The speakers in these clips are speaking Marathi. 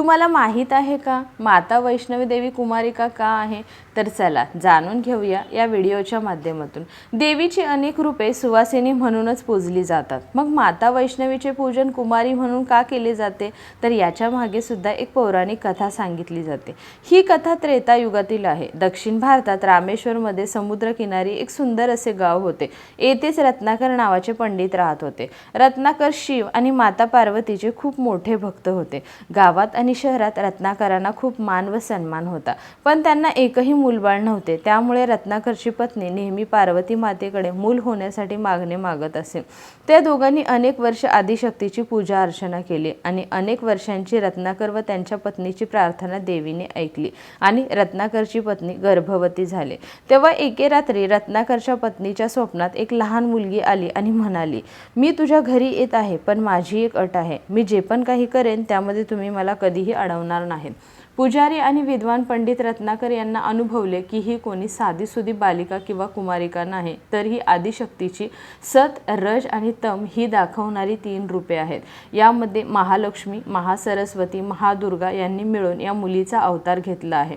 तुम्हाला माहीत आहे का? माता वैष्णवी देवी कुमारिका का आहे? तर चला जाणून घेऊया या व्हिडिओच्या माध्यमातून. देवीची अनेक रूपे सुवासिनी म्हणूनच पूजली जातात. मग माता वैष्णवीचे पूजन कुमारी म्हणून का केले जाते? तर याच्या मागे सुद्धा एक पौराणिक कथा सांगितली जाते. ही कथा त्रेतायुगातील आहे. दक्षिण भारतात रामेश्वरमध्ये समुद्रकिनारी एक सुंदर असे गाव होते. येथेच रत्नाकर नावाचे पंडित राहत होते. रत्नाकर शिव आणि माता पार्वतीचे खूप मोठे भक्त होते. गावात आणि शहरात रत्नाकरांना खूप मान व सन्मान होता. पण त्यांना एकही मूलबाळ नव्हते. त्यामुळे रत्नाकरची पत्नी नेहमी पार्वती मातेकडे मूल होण्यासाठी मागणे मागत असे. त्या दोघांनी अनेक वर्ष आदिशक्तीची पूजा अर्चना केली आणि अनेक वर्षांची रत्नाकर व त्यांच्या पत्नीची प्रार्थना देवीने ऐकली आणि रत्नाकरची पत्नी गर्भवती झाले. तेव्हा एके रात्री रत्नाकरच्या पत्नीच्या स्वप्नात एक लहान मुलगी आली आणि म्हणाली मी तुझ्या घरी येत आहे पण माझी एक अट आहे. मी जे पण काही करेन त्यामध्ये तुम्ही मला कधीही अडवणार नाहीत पुजारी आणि विद्वान पंडित रत्नाकर यांना अनुभवले की ही कोणी साधीसुधी बालिका किंवा कुमारिका नाही तर ही आदिशक्तीची सत रज आणि तम ही दाखवणारी तीन रूपे आहेत. यामध्ये महालक्ष्मी महासरस्वती महादुर्गा यांनी मिळून या मुलीचा अवतार घेतला आहे.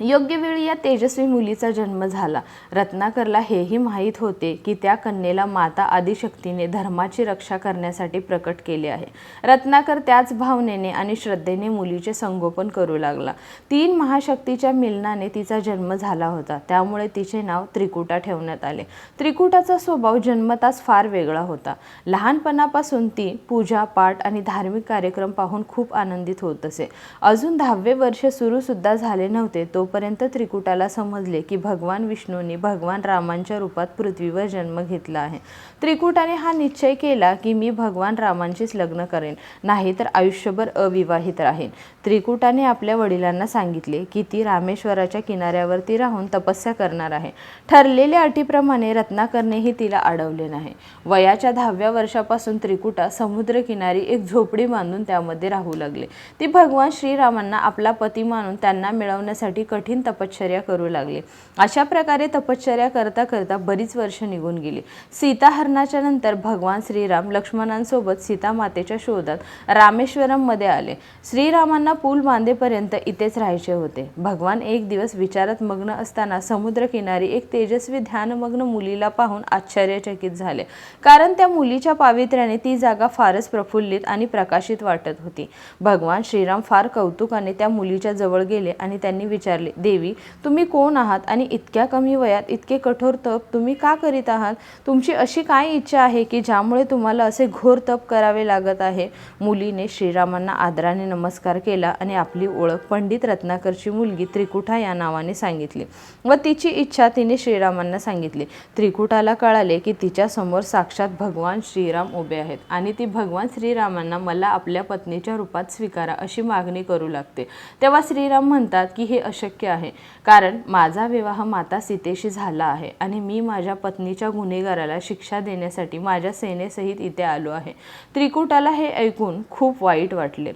योग्य वेळी या तेजस्वी मुलीचा जन्म झाला. रत्नाकरला हेही माहीत होते की त्या कन्येला माता आदिशक्तीने धर्माची रक्षा करण्यासाठी प्रकट केले आहे. रत्नाकर त्याच भावनेने आणि श्रद्धेने मुलीचे संगोपन करू लागला. तीन महाशक्तीच्या मिलनाने तिचा जन्म झाला होता. त्यामुळे तिचे नाव त्रिकुटा ठेवण्यात आले. त्रिकुटाचा स्वभाव जन्मताच फार वेगळा होता. लहानपणापासून ती पूजा पाठ आणि धार्मिक कार्यक्रम पाहून खूप आनंदित होत असे. अजून दहावे वर्ष सुरू सुद्धा झाले नव्हते तो तोपर्यंत त्रिकुटाला समजले की भगवान विष्णूंनी भगवान रामांच्या रूपात पृथ्वीवर जन्म घेतला आहे. त्रिकुटाने हा निश्चय केला की मी भगवान रामांचीच लग्न करेन नाहीतर आयुष्यभर अविवाहित राहीन. त्रिकुटाने आपल्या वडिलांना सांगितले की ती रामेश्वराच्या किनाऱ्यावरती राहून तपस्या करणार आहे. ठरलेल्या अटीप्रमाणे रत्नाकरनेही तिला अडवले नाही. वयाच्या दहाव्या वर्षापासून त्रिकुटा समुद्रकिनारी एक झोपडी बांधून त्यामध्ये राहू लागले. ती भगवान श्रीरामांना आपला पती मानून त्यांना मिळवण्यासाठी कठीण तपश्चर्या करू लागली. अशा प्रकारे तपश्चर्या करता करता बरीच वर्ष निघून गेली. सीताहरणाच्या नंतर भगवान श्रीराम लक्ष्मणांसोबत सीतामातेच्या शोधात रामेश्वरममध्ये आले. श्रीरामांना पूल बांधेपर्यंत इथेच राहायचे होते. भगवान एक दिवस विचारात मग्न असताना समुद्रकिनारी एक तेजस्वी ध्यानमग्न मुलीला पाहून आश्चर्यचकित झाले. कारण त्या मुलीच्या पावित्र्याने ती जागा फारच प्रफुल्लित आणि प्रकाशित वाटत होती. भगवान श्रीराम फार कौतुकाने त्या मुलीच्या जवळ गेले आणि त्यांनी विचारले देवी तुम्ही कोण आहात आणि इतक्या कमी वयात इतके कठोर तप तुम्ही का करीत आहात? तुमची अशी काय इच्छा आहे की ज्यामुळे तुम्हाला असे घोर तप करावे लागत आहे? मुलीने श्रीरामांना आदराने नमस्कार केला आणि आपली ओळख पंडित रत्नाकरची मुलगी त्रिकुटा या नावाने सांगितली व तिची इच्छा तिने श्रीरामांना सांगितली. त्रिकुटाला कळाले की तिच्या समोर साक्षात भगवान श्रीराम उभे आहेत आणि ती भगवान श्रीरामांना मला आपल्या पत्नीच्या रूपात स्वीकारा अशी मागणी करू लागते. तेव्हा श्रीराम म्हणतात की हे अशक्य आहे. कारण माझा विवाह माता सीतेशी झाला आहे आणि मी माझ्या पत्नीच्या गुन्हेगाराला शिक्षा देण्यासाठी माझ्या सेनेसहित इथे आलो आहे. त्रिकुटाला हे ऐकून खूप वाईट वाटले.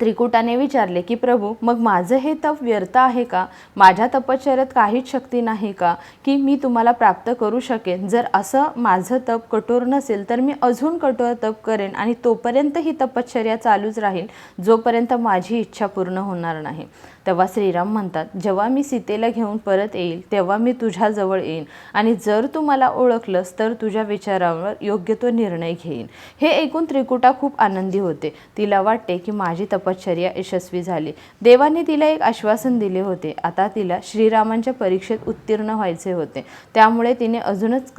त्रिकुटाने विचारले की प्रभू मग माझं हे तप व्यर्थ आहे का? माझ्या तपश्चर्यात काहीच शक्ती नाही का? की मी तुम्हाला प्राप्त करू शकेन? जर असं माझं तप कठोर नसेल तर मी अजून कठोर तप करेन आणि तोपर्यंत ही तपश्चर्या चालूच राहील जोपर्यंत माझी इच्छा पूर्ण होणार नाही. तेव्हा श्रीराम म्हणतात जेव्हा मी सीतेला घेऊन परत येईल तेव्हा मी तुझ्याजवळ येईन आणि जर तू मला ओळखलंस तर तुझ्या विचारावर योग्य तो निर्णय घेईन. हे ऐकून त्रिकुटा खूप आनंदी होते. तिला वाटते की माझी तपश्चर्या यशस्वी झाली. देवाने तिला एक आश्वासन दिले होते. आता तिला श्रीरामांच्या परीक्षेत उत्तीर्ण व्हायचे होते. त्यामुळे तिने अजूनच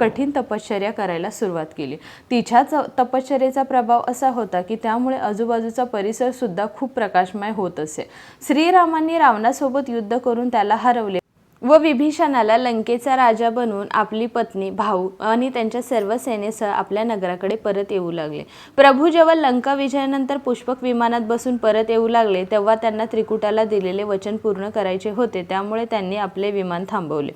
कठीण तपश्चर्या करायला सुरुवात केली. तिच्या तपश्चर्येचा प्रभाव असा होता की त्यामुळे आजूबाजूचा परिसर सुद्धा खूप प्रकाशमय होत असे. श्रीरामांनी रावणासोबत युद्ध करून त्याला हरवले. व विभीषणाला लंकेचा राजा बनवून आपली पत्नी भाऊ आणि त्यांच्या सर्व सेनेसह आपल्या नगराकडे परत येऊ लागले. प्रभू जेव्हा लंका विजयानंतर पुष्पक विमानात बसून परत येऊ लागले तेव्हा त्यांना त्रिकुटाला दिलेले वचन पूर्ण करायचे होते. त्यामुळे त्यांनी आपले विमान थांबवले.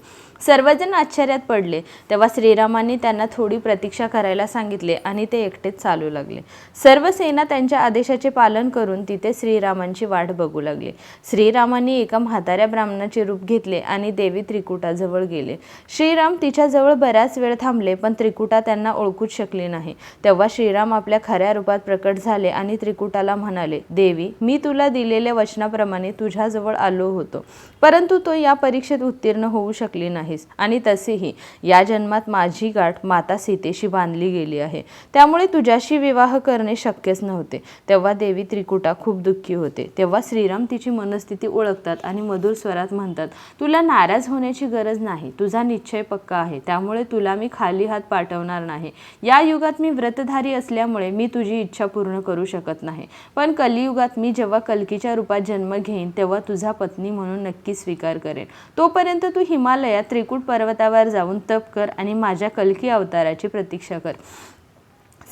सर्वजण आश्चर्यात पडले. तेव्हा श्रीरामांनी त्यांना थोडी प्रतीक्षा करायला सांगितले आणि ते एकटेच चालू लागले. सर्व सेना त्यांच्या आदेशाचे पालन करून तिथे श्रीरामांची वाट बघू लागली. श्रीरामांनी एका म्हाताऱ्या ब्राह्मणाचे रूप घेतले आणि देवी त्रिकुटाजवळ गेले. श्रीराम तिच्याजवळ बराच वेळ थांबले पण त्रिकुटा त्यांना ओळखूच शकली नाही. तेव्हा श्रीराम आपल्या खऱ्या रूपात प्रकट झाले आणि त्रिकुटाला म्हणाले देवी मी तुला दिलेल्या वचनाप्रमाणे तुझ्याजवळ आलो होतो परंतु तो या परीक्षेत उत्तीर्ण होऊ शकली नाही नाहीस आणि तसेही या जन्मात माझी गाठ माता सीतेशी बांधली गेली आहे. त्यामुळे तुझ्याशी विवाह करणे शक्यच नव्हते. तेव्हा देवी त्रिकुटा खूप दुःखी होते. तेव्हा श्रीराम तिची मनस्थिती ओळखतात आणि मधुर स्वरात म्हणतात तुला नाराज होण्याची गरज नाही. तुझा निश्चय पक्का आहे. त्यामुळे तुला मी खाली हात पाठवणार नाही. या युगात मी व्रतधारी असल्यामुळे मी तुझी इच्छा पूर्ण करू शकत नाही. पण कलियुगात मी जेव्हा कलकीच्या रूपात जन्म घेईन तेव्हा तुझा पत्नी म्हणून नक्की स्वीकार करेन. तोपर्यंत तू हिमालयात त्रिकूट पर्वतावर जाऊन तप कर आणि माझ्या कल्की अवताराची प्रतीक्षा कर.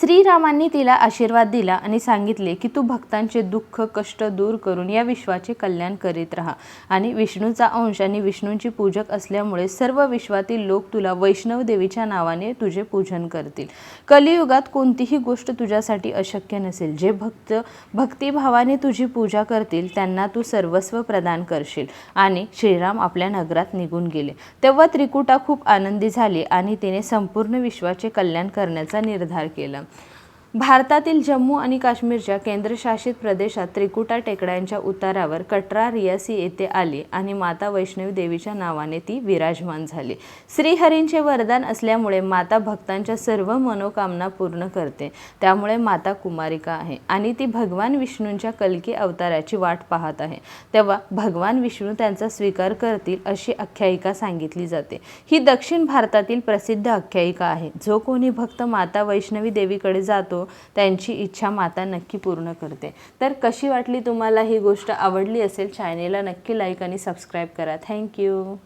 श्रीरामांनी तिला आशीर्वाद दिला आणि सांगितले की तू भक्तांचे दुःख कष्ट दूर करून या विश्वाचे कल्याण करीत राहा. आणि विष्णूचा अंश आणि विष्णूंची पूजक असल्यामुळे सर्व विश्वातील लोक तुला वैष्णव देवीच्या नावाने तुझे पूजन करतील. कलियुगात कोणतीही गोष्ट तुझ्यासाठी अशक्य नसेल. जे भक्त भक्तिभावाने तुझी पूजा करतील त्यांना तू सर्वस्व प्रदान करशील. आणि श्रीराम आपल्या नगरात निघून गेले. तेव्हा त्रिकुटा खूप आनंदी झाली आणि तिने संपूर्ण विश्वाचे कल्याण करण्याचा निर्धार केला. भारतातील जम्मू आणि काश्मीरच्या केंद्रशासित प्रदेशात त्रिकुटा टेकड्यांच्या उतारावर कटरा रियासी येथे आली आणि माता वैष्णवी देवीच्या नावाने ती विराजमान झाली. श्रीहरींचे वरदान असल्यामुळे माता भक्तांच्या सर्व मनोकामना पूर्ण करते. त्यामुळे माता कुमारिका आहे आणि ती भगवान विष्णूंच्या कल्की अवताराची वाट पाहत आहे. तेव्हा भगवान विष्णू त्यांचा स्वीकार करतील अशी आख्यायिका सांगितली जाते. ही दक्षिण भारतातील प्रसिद्ध आख्यायिका आहे. जो कोणी भक्त माता वैष्णवी देवीकडे जातो त्यांची इच्छा माता नक्की पूर्ण करते. तर कशी वाटली तुम्हाला ही गोष्ट? आवडली असेल चॅनेलला नक्की लाईक आणि सबस्क्राईब करा. थँक्यू